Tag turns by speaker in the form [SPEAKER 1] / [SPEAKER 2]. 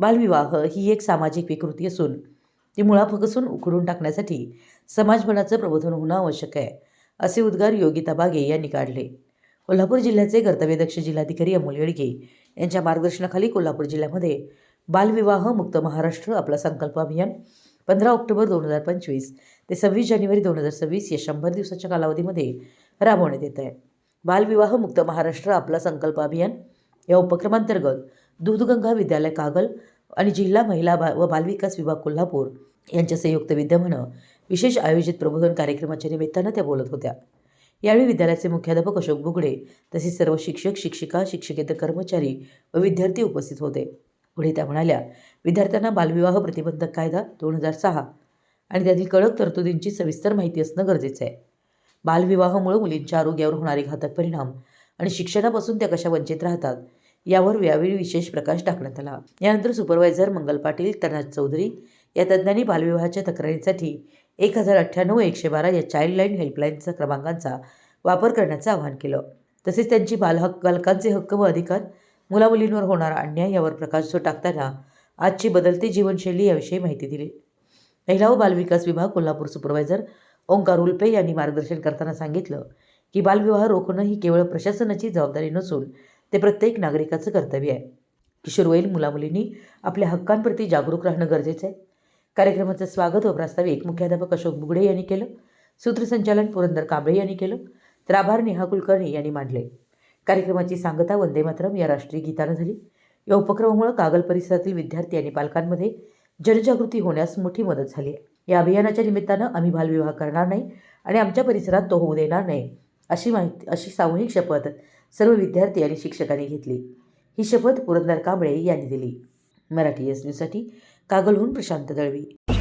[SPEAKER 1] बालविवाह ही एक सामाजिक विकृती असून ती मुळापासून उखडून टाकण्यासाठी समाजमनाचं प्रबोधन होणं आवश्यक आहे असे उद्गार योगिता बागे यांनी काढले. कोल्हापूर जिल्ह्याचे कर्तव्यदक्ष जिल्हाधिकारी अमोल येडगे यांच्या मार्गदर्शनाखाली कोल्हापूर जिल्ह्यामध्ये बालविवाह मुक्त महाराष्ट्र आपला संकल्प अभियान पंधरा ऑक्टोबर दोन हजार पंचवीस ते सव्वीस जानेवारी दोन हजार सव्वीस या शंभर दिवसाच्या कालावधीमध्ये राबवण्यात येत आहे. बालविवाह मुक्त महाराष्ट्र आपला संकल्प अभियान या उपक्रमांतर्गत दूधगंगा विद्यालय कागल आणि जिल्हा महिला बा व बालविकास विभाग कोल्हापूर यांच्या संयुक्त विद्यमानं विशेष आयोजित प्रबोधन कार्यक्रमाच्या निमित्तानं त्या बोलत होत्या. यावेळी विद्यालयाचे मुख्याध्यापक अशोक बुगडे तसेच सर्व शिक्षक शिक्षिका शिक्षकेतर कर्मचारी व विद्यार्थी उपस्थित होते. पुढे त्या म्हणाल्या विद्यार्थ्यांना बालविवाह प्रतिबंधक कायदा दोन हजार सहा आणि त्यातील कडक तरतुदींची सविस्तर माहिती असणं गरजेचं आहे. बालविवाहामुळे मुलींच्या आरोग्यावर होणारे घातक परिणाम आणि शिक्षणापासून त्या कशा वंचित राहतात यावर यावेळी विशेष प्रकाश टाकण्यात आला. यानंतर सुपरवायझर मंगल पाटील तनाज चौधरी या तज्ज्ञांनी बालविवाहाच्या तक्रारींसाठी एक हजार अठ्ठ्याण्णव एकशे बारा या चाइल्डलाईन हेल्पलाईनचा क्रमांकांचा वापर करण्याचं आवाहन केलं. तसेच त्यांची बालहक्क बालकांचे हक्क व अधिकार मुलामुलींवर होणारा अन्याय यावर प्रकाश टाकताना आजची बदलती जीवनशैली याविषयी माहिती दिली. महिला व बालविकास विभाग कोल्हापूर सुपरवायझर ओंकार उल्पे यांनी मार्गदर्शन करताना सांगितलं की बालविवाह रोखणं ही केवळ प्रशासनाची जबाबदारी नसून ते प्रत्येक नागरिकाचं कर्तव्य आहे. किशोरवयीन मुलामुलींनी आपल्या हक्कांप्रती जागरूक राहणं गरजेचं आहे. कार्यक्रमाचं स्वागत व प्रास्ताविक मुख्याध्यापक अशोक बुगडे यांनी केलं. सूत्रसंचालन पुरंदर कांबळे यांनी केलं. तर आभार नेहा कुलकर्णी यांनी मांडले. कार्यक्रमाची सांगता वंदे मातरम या राष्ट्रीय गीतानं झाली. या उपक्रमामुळे कागल परिसरातील विद्यार्थी आणि पालकांमध्ये जनजागृती होण्यास मोठी मदत झाली आहे. या अभियानाच्या निमित्तानं आम्ही बालविवाह करणार नाही आणि आमच्या परिसरात तो होऊ देणार नाही अशी माहिती अशी सामूहिक शपथ सर्व विद्यार्थी आणि शिक्षकांनी घेतली. ही शपथ पुरंदर कांबळे यांनी दिली. मराठी एस न्यूजसाठी कागलहून प्रशांत दळवी.